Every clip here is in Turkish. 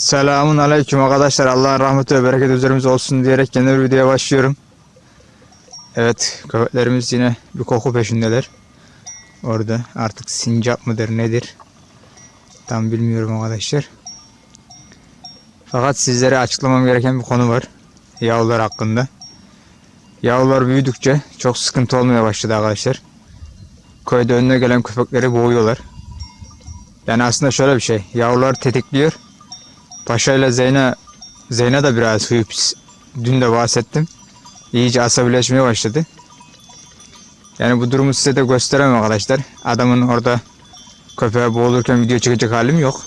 Selamun aleyküm arkadaşlar. Allah'ın rahmeti ve bereketi üzerimize olsun diyerek yeni bir videoya başlıyorum. Evet köpeklerimiz yine bir koku peşindeler. Orada artık sincap mıdır nedir? Tam bilmiyorum arkadaşlar. Fakat sizlere açıklamam gereken bir konu var. Yavrular hakkında. Yavrular büyüdükçe çok sıkıntı olmaya başladı arkadaşlar. Köyde önüne gelen köpekleri boğuyorlar. Yani aslında şöyle bir şey. Yavrular tetikliyor. Paşa ile Zeyne, Zeyne de biraz huyu pis. Dün de bahsettim. İyice asabileşmeye başladı. Yani bu durumu size de gösteremem arkadaşlar. Adamın orada köpeğe boğulurken video çekecek halim yok.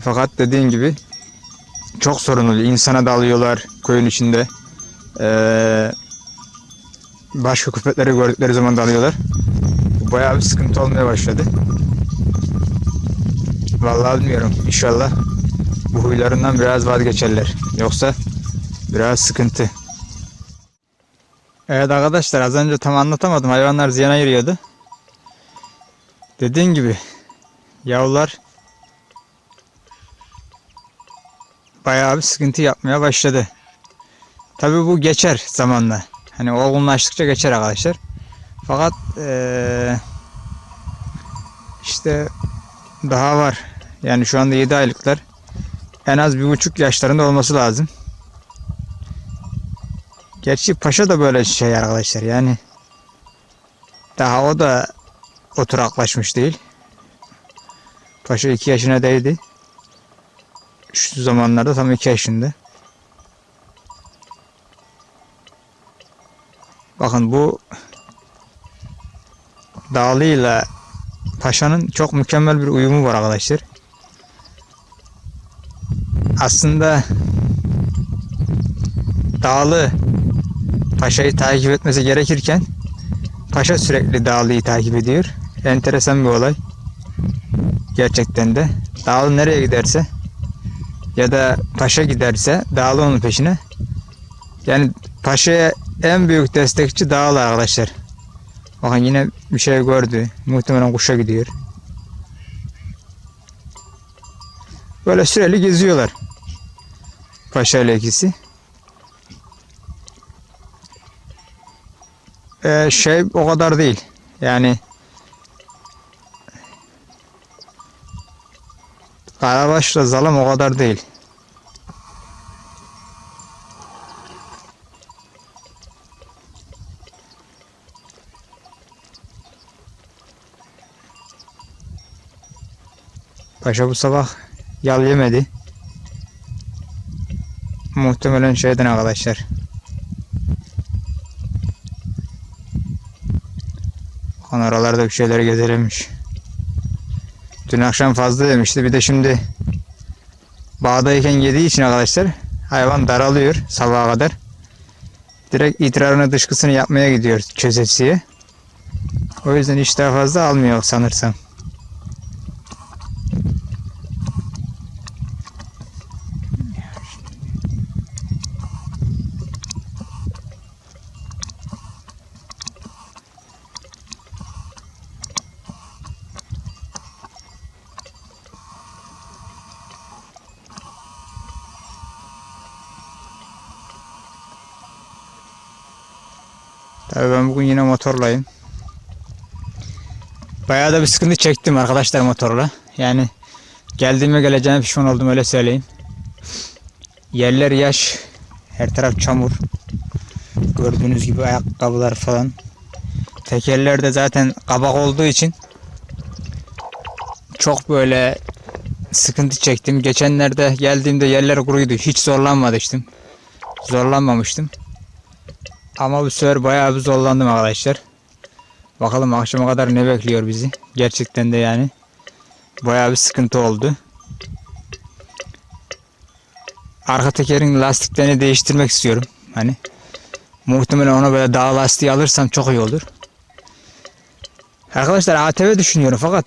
Fakat dediğim gibi çok sorun oluyor. İnsana dalıyorlar köyün içinde. Ee, başka köpekleri gördükleri zaman dalıyorlar. Bayağı bir sıkıntı olmaya başladı. Vallahi bilmiyorum. İnşallah bu huylarından biraz vazgeçerler. Yoksa biraz sıkıntı. Evet arkadaşlar az önce tam anlatamadım. Hayvanlar ziyana giriyordu. Dediğim gibi yavrular bayağı bir sıkıntı yapmaya başladı. Tabi bu geçer zamanla. Hani olgunlaştıkça geçer arkadaşlar. Fakat eee, işte daha var. Yani şu anda 7 aylıklar. En az bir buçuk yaşlarında olması lazım. Gerçi paşa da böyle şey arkadaşlar yani. Daha o da oturaklaşmış değil. Paşa 2 yaşına değdi. Şu zamanlarda tam 2 yaşında. Bakın bu Dağlı'yla Paşa'nın çok mükemmel bir uyumu var arkadaşlar. Aslında Dağlı Paşa'yı takip etmesi gerekirken Paşa sürekli Dağlı'yı takip ediyor. Enteresan bir olay. Gerçekten de. Dağlı nereye giderse ya da Paşa giderse Dağlı onun peşine. Yani Paşa'ya en büyük destekçi Dağlı arkadaşlar. Bakın yine bir şey gördü. Muhtemelen kuşa gidiyor. Böyle süreli geziyorlar. Paşa ile ikisi. Ee, şey o kadar değil. Yani Karabaş'la Zalım o kadar değil. Paşa bu sabah yal yemedi. Muhtemelen şeyden arkadaşlar. Bakın oralarda bir şeyler gezerilmiş. Dün akşam fazla demişti. Bir de şimdi bağdayken yediği için arkadaşlar hayvan daralıyor sabaha kadar. Direkt idrarını dışkısını yapmaya gidiyor çözesiye. O yüzden hiç daha fazla almıyor sanırsam. Tabii ben bugün yine motorlayım. Bayağı da bir sıkıntı çektim arkadaşlar motorla. Yani geldiğime geleceğime pişman oldum öyle söyleyeyim. Yerler yaş. Her taraf çamur. Gördüğünüz gibi ayakkabılar falan. Tekerler de zaten kabak olduğu için çok böyle sıkıntı çektim. Geçenlerde geldiğimde yerler kuruydu. Hiç zorlanmamıştım. Zorlanmamıştım. Ama bu sefer bayağı bir zorlandım arkadaşlar. Bakalım akşama kadar ne bekliyor bizi. Gerçekten de yani bayağı bir sıkıntı oldu. Arka tekerin lastiklerini değiştirmek istiyorum. Hani muhtemelen ona böyle dağ lastiği alırsam çok iyi olur. Arkadaşlar ATV düşünüyorum fakat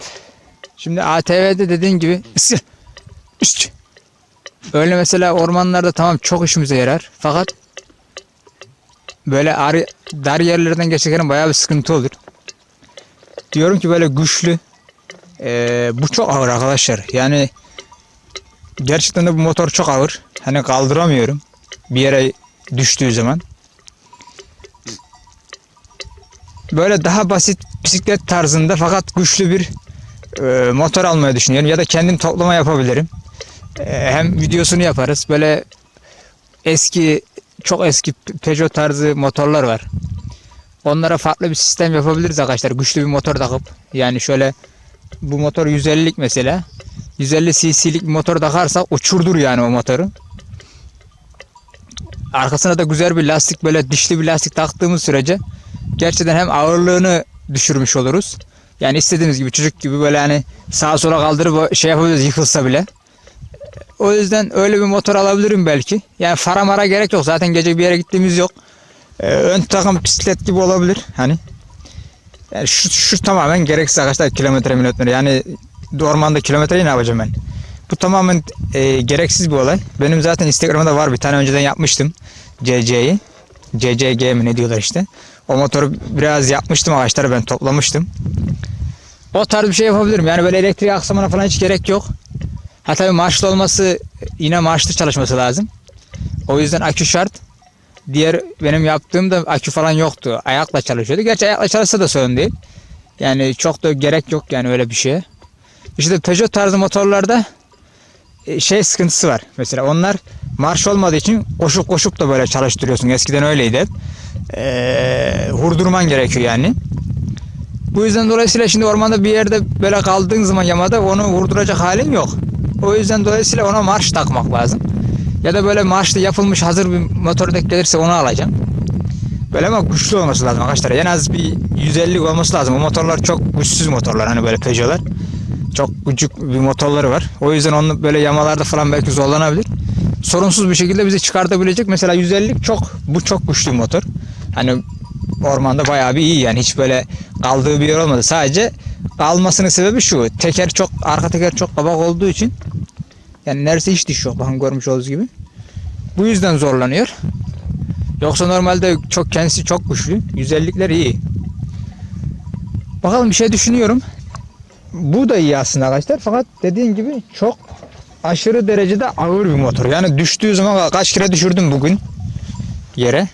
şimdi ATV'de dediğin gibi öyle mesela ormanlarda tamam çok işimize yarar fakat böyle ar, dar yerlerden geçerken bayağı bir sıkıntı olur. Diyorum ki böyle güçlü. Ee, bu çok ağır arkadaşlar. Yani Gerçekten de bu motor çok ağır. Hani kaldıramıyorum. Bir yere düştüğü zaman. Böyle daha basit bisiklet tarzında fakat güçlü bir e, motor almayı düşünüyorum. Ya da kendim toplama yapabilirim. E, hem videosunu yaparız. Böyle eski çok eski Peugeot tarzı motorlar var. Onlara farklı bir sistem yapabiliriz arkadaşlar. Güçlü bir motor takıp. Yani şöyle bu motor 150'lik mesela. 150 cc'lik bir motor takarsak uçurdur yani o motoru. Arkasına da güzel bir lastik böyle dişli bir lastik taktığımız sürece gerçekten hem ağırlığını düşürmüş oluruz. Yani istediğimiz gibi çocuk gibi böyle hani sağa sola kaldırıp şey yapabiliriz yıkılsa bile. O yüzden öyle bir motor alabilirim belki. Yani fara mara gerek yok. Zaten gece bir yere gittiğimiz yok. Ee, ön takım bisiklet gibi olabilir. Hani yani şu, şu tamamen gereksiz arkadaşlar kilometre milimetre. Yani ormanda kilometreyi ne yapacağım ben? Bu tamamen e, gereksiz bir olay. Benim zaten Instagram'da var bir tane önceden yapmıştım. CC'yi. CCG mi ne diyorlar işte. O motoru biraz yapmıştım arkadaşlar ben toplamıştım. O tarz bir şey yapabilirim. Yani böyle elektrik aksamına falan hiç gerek yok. Ha tabii marşlı olması yine marşlı çalışması lazım. O yüzden akü şart. Diğer benim yaptığımda akü falan yoktu. Ayakla çalışıyordu. Gerçi ayakla çalışsa da sorun değil. Yani çok da gerek yok yani öyle bir şeye. İşte Peugeot tarzı motorlarda e, şey sıkıntısı var. Mesela onlar marş olmadığı için koşup koşup da böyle çalıştırıyorsun. Eskiden öyleydi. Ee, hurdurman gerekiyor yani. Bu yüzden dolayısıyla şimdi ormanda bir yerde böyle kaldığın zaman yamada onu vurduracak halin yok. O yüzden dolayısıyla ona marş takmak lazım. Ya da böyle marşlı yapılmış hazır bir motor denk gelirse onu alacağım. Böyle ama güçlü olması lazım arkadaşlar. En az bir 150 olması lazım. O motorlar çok güçsüz motorlar hani böyle Peugeot'lar. Çok küçük bir motorları var. O yüzden onu böyle yamalarda falan belki zorlanabilir. Sorunsuz bir şekilde bizi çıkartabilecek. Mesela 150 çok bu çok güçlü bir motor. Hani ormanda bayağı bir iyi yani hiç böyle kaldığı bir yer olmadı. Sadece kalmasının sebebi şu. Teker çok arka teker çok kabak olduğu için yani neredeyse hiç diş yok bakın görmüş olduğunuz gibi. Bu yüzden zorlanıyor. Yoksa normalde çok kendisi çok güçlü. 150'likler iyi. Bakalım bir şey düşünüyorum. Bu da iyi aslında arkadaşlar. Fakat dediğim gibi çok aşırı derecede ağır bir motor. Yani düştüğü zaman kaç kere düşürdüm bugün yere.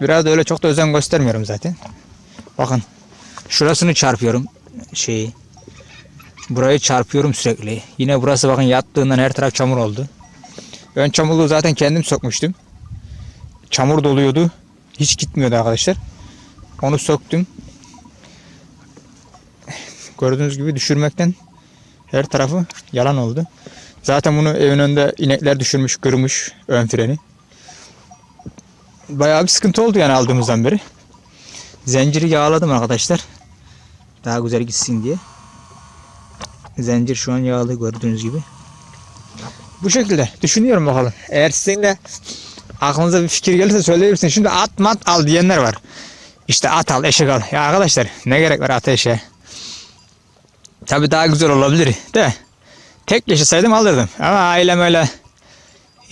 Biraz da öyle çok da özen göstermiyorum zaten. Bakın şurasını çarpıyorum şeyi. Burayı çarpıyorum sürekli. Yine burası bakın yattığından her taraf çamur oldu. Ön çamurluğu zaten kendim sokmuştum. Çamur doluyordu. Hiç gitmiyordu arkadaşlar. Onu söktüm. Gördüğünüz gibi düşürmekten her tarafı yalan oldu. Zaten bunu evin önünde inekler düşürmüş, kırmış ön freni. Bayağı bir sıkıntı oldu yani aldığımızdan beri. Zinciri yağladım arkadaşlar. Daha güzel gitsin diye. Zincir şu an yağlı gördüğünüz gibi. Bu şekilde düşünüyorum bakalım. Eğer sizin de aklınıza bir fikir gelirse söyleyebilirsiniz. Şimdi at mat al diyenler var. İşte at al, eşek al. Ya arkadaşlar ne gerek var at eşeğe? Tabi daha güzel olabilir değil mi? Tek yaşasaydım alırdım. Ama ailem öyle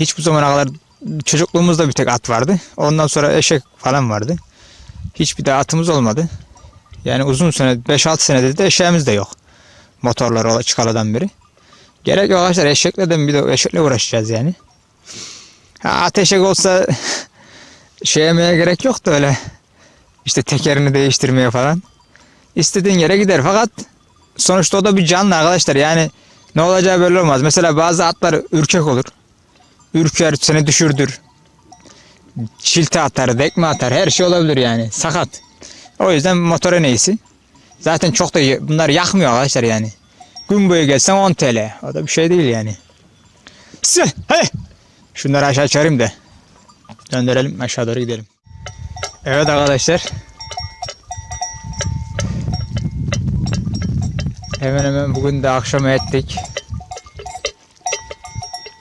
hiç bu zamana kadar çocukluğumuzda bir tek at vardı. Ondan sonra eşek falan vardı. Hiçbir de atımız olmadı. Yani uzun sene 5-6 senedir de eşeğimiz de yok. Motorlar çıkaladan beri. Gerek yok arkadaşlar eşekle de bir de eşekle uğraşacağız yani. Ha, at olsa şey yemeye gerek yok da öyle. İşte tekerini değiştirmeye falan. İstediğin yere gider fakat sonuçta o da bir canlı arkadaşlar yani ne olacağı belli olmaz. Mesela bazı atlar ürkek olur. Ürker seni düşürdür. Çilte atar, dekme atar her şey olabilir yani sakat. O yüzden motor en. Zaten çok da bunlar yakmıyor arkadaşlar yani. Gün boyu gelsen 10 TL. O da bir şey değil yani. Sı, hadi. Şunları aşağı çağırayım da. Döndürelim aşağı doğru gidelim. Evet arkadaşlar. Hemen hemen bugün de akşam ettik.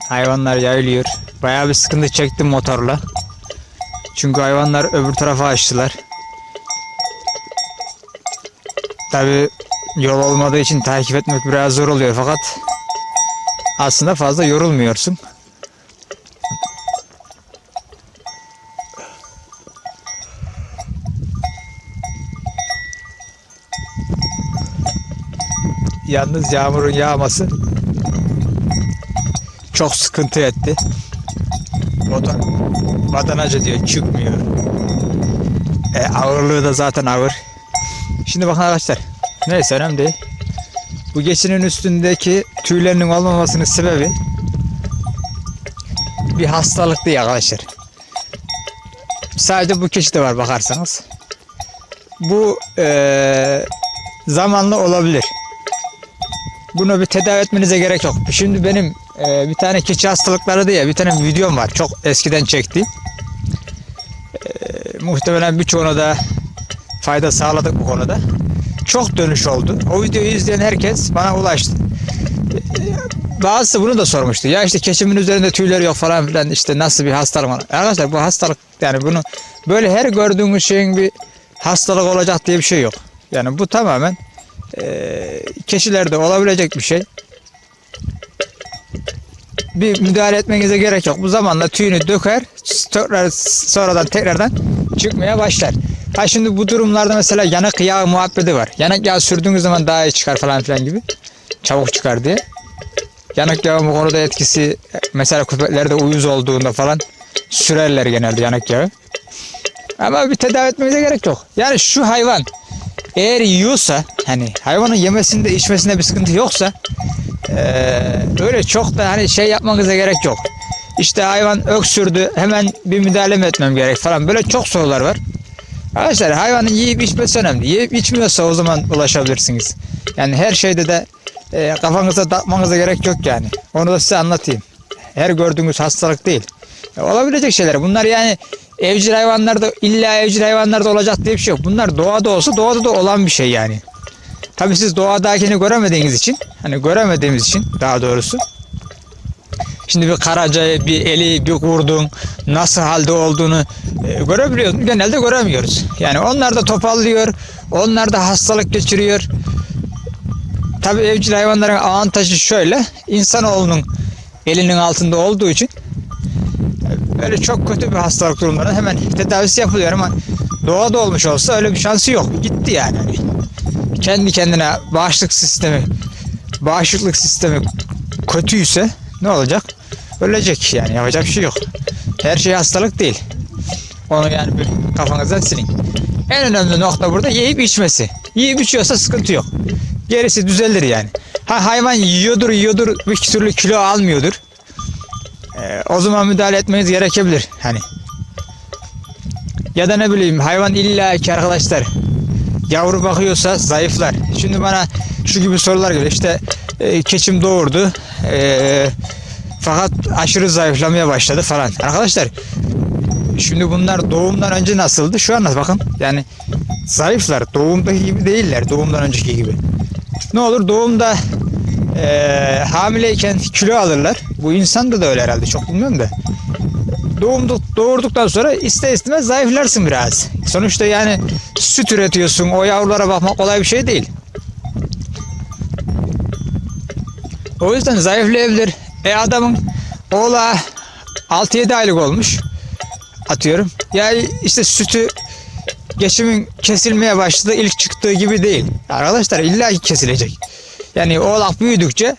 Hayvanlar yayılıyor. Bayağı bir sıkıntı çektim motorla. Çünkü hayvanlar öbür tarafa açtılar. Tabi yol olmadığı için takip etmek biraz zor oluyor fakat aslında fazla yorulmuyorsun. Yalnız yağmurun yağması çok sıkıntı etti. Motor vatanacı diyor çıkmıyor. E, ağırlığı da zaten ağır. Şimdi bakın arkadaşlar. Neyse önemli değil. Bu geçinin üstündeki tüylerinin olmamasının sebebi bir hastalık değil arkadaşlar. Sadece bu keçide var bakarsanız. Bu eee, zamanla olabilir. Bunu bir tedavi etmenize gerek yok. Şimdi benim eee, bir tane keçi hastalıkları diye bir tane videom var. Çok eskiden çektiğim. Eee, muhtemelen birçoğuna da fayda sağladık bu konuda. Çok dönüş oldu. O videoyu izleyen herkes bana ulaştı. Bazısı bunu da sormuştu. Ya işte keçimin üzerinde tüyleri yok falan filan işte nasıl bir hastalık var. Arkadaşlar bu hastalık yani bunu böyle her gördüğünüz şeyin bir hastalık olacak diye bir şey yok. Yani bu tamamen eee keçilerde olabilecek bir şey. Bir müdahale etmenize gerek yok. Bu zamanla tüyünü döker, tekrar sonradan tekrardan çıkmaya başlar. Ha şimdi bu durumlarda mesela yanık yağ muhabbeti var. Yanık yağ sürdüğünüz zaman daha iyi çıkar falan filan gibi. Çabuk çıkar diye. Yanık yağı bu konuda etkisi mesela köpeklerde uyuz olduğunda falan sürerler genelde yanık yağı. Ama bir tedavi etmenize gerek yok. Yani şu hayvan eğer yiyorsa hani hayvanın yemesinde içmesinde bir sıkıntı yoksa öyle çok da hani şey yapmanıza gerek yok. İşte hayvan öksürdü hemen bir müdahale mi etmem gerek falan böyle çok sorular var. Arkadaşlar hayvanın yiyip içmesi önemli. Yiyip içmiyorsa o zaman ulaşabilirsiniz. Yani her şeyde de e, kafanıza takmanıza gerek yok yani. Onu da size anlatayım. Her gördüğünüz hastalık değil. E, olabilecek şeyler. Bunlar yani evcil hayvanlarda illa evcil hayvanlarda olacak diye bir şey yok. Bunlar doğada olsa doğada da olan bir şey yani. Tabii siz doğadakini göremediğiniz için, hani göremediğimiz için daha doğrusu. Şimdi bir karacayı, bir eli, bir kurdun nasıl halde olduğunu e, görebiliyoruz. Genelde göremiyoruz. Yani onlar da topallıyor, onlar da hastalık geçiriyor. Tabii evcil hayvanların avantajı şöyle, insanoğlunun elinin altında olduğu için e, böyle çok kötü bir hastalık durumlarında hemen tedavisi yapılıyor ama doğada olmuş olsa öyle bir şansı yok. Gitti yani. Kendi kendine bağışıklık sistemi bağışıklık sistemi kötüyse ne olacak? Ölecek yani yapacak bir şey yok. Her şey hastalık değil. Onu yani bir kafanızdan silin. En önemli nokta burada yiyip içmesi. Yiyip içiyorsa sıkıntı yok. Gerisi düzelir yani. Ha hayvan yiyordur yiyordur bir türlü kilo almıyordur. Ee, o zaman müdahale etmeniz gerekebilir. Hani ya da ne bileyim hayvan illa ki arkadaşlar yavru bakıyorsa zayıflar. Şimdi bana şu gibi sorular geliyor. İşte e, keçim doğurdu. E, fakat aşırı zayıflamaya başladı falan. Arkadaşlar şimdi bunlar doğumdan önce nasıldı? Şu an nasıl bakın. Yani zayıflar. Doğumdaki gibi değiller. Doğumdan önceki gibi. Ne olur doğumda e, hamileyken kilo alırlar. Bu insanda da öyle herhalde. Çok bilmiyorum da doğumduk, doğurduktan sonra ister istemez zayıflarsın biraz. Sonuçta yani süt üretiyorsun. O yavrulara bakmak kolay bir şey değil. O yüzden zayıflayabilir. E adamın oğla 6-7 aylık olmuş. Atıyorum. Ya işte sütü geçimin kesilmeye başladı ilk çıktığı gibi değil. Arkadaşlar illa ki kesilecek. Yani oğlak büyüdükçe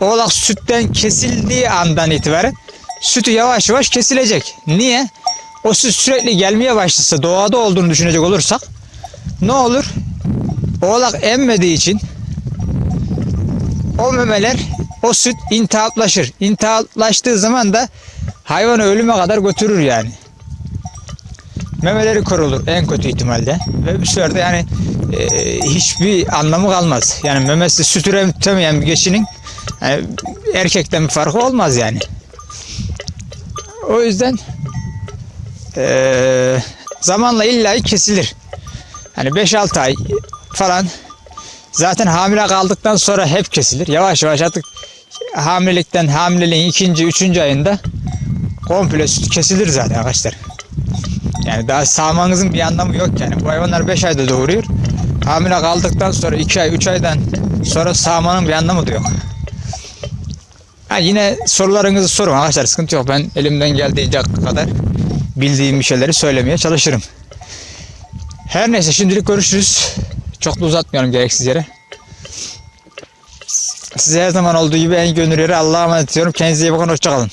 oğlak sütten kesildiği andan itibaren sütü yavaş yavaş kesilecek. Niye? O süt sürekli gelmeye başlasa doğada olduğunu düşünecek olursak ne olur? Oğlak emmediği için o memeler o süt intihaplaşır. İntihaplaştığı zaman da hayvanı ölüme kadar götürür yani. Memeleri korulur en kötü ihtimalde. Ve bir sürede yani e, hiçbir anlamı kalmaz. Yani memesi süt üretemeyen bir geçinin yani erkekten bir farkı olmaz yani. O yüzden eee, zamanla illa kesilir. Hani 5-6 ay falan zaten hamile kaldıktan sonra hep kesilir. Yavaş yavaş artık hamilelikten hamileliğin ikinci, üçüncü ayında komple süt kesilir zaten arkadaşlar. Yani daha sağmanızın bir anlamı yok yani. Bu hayvanlar 5 ayda doğuruyor. Hamile kaldıktan sonra 2 ay, 3 aydan sonra sağmanın bir anlamı da yok. Ha yine sorularınızı sorun arkadaşlar sıkıntı yok. Ben elimden geldiğince kadar bildiğim bir şeyleri söylemeye çalışırım. Her neyse şimdilik görüşürüz. Çok da uzatmayalım gereksiz yere. Size her zaman olduğu gibi en gönül yeri Allah'a emanet ediyorum. Kendinize iyi bakın. Hoşçakalın.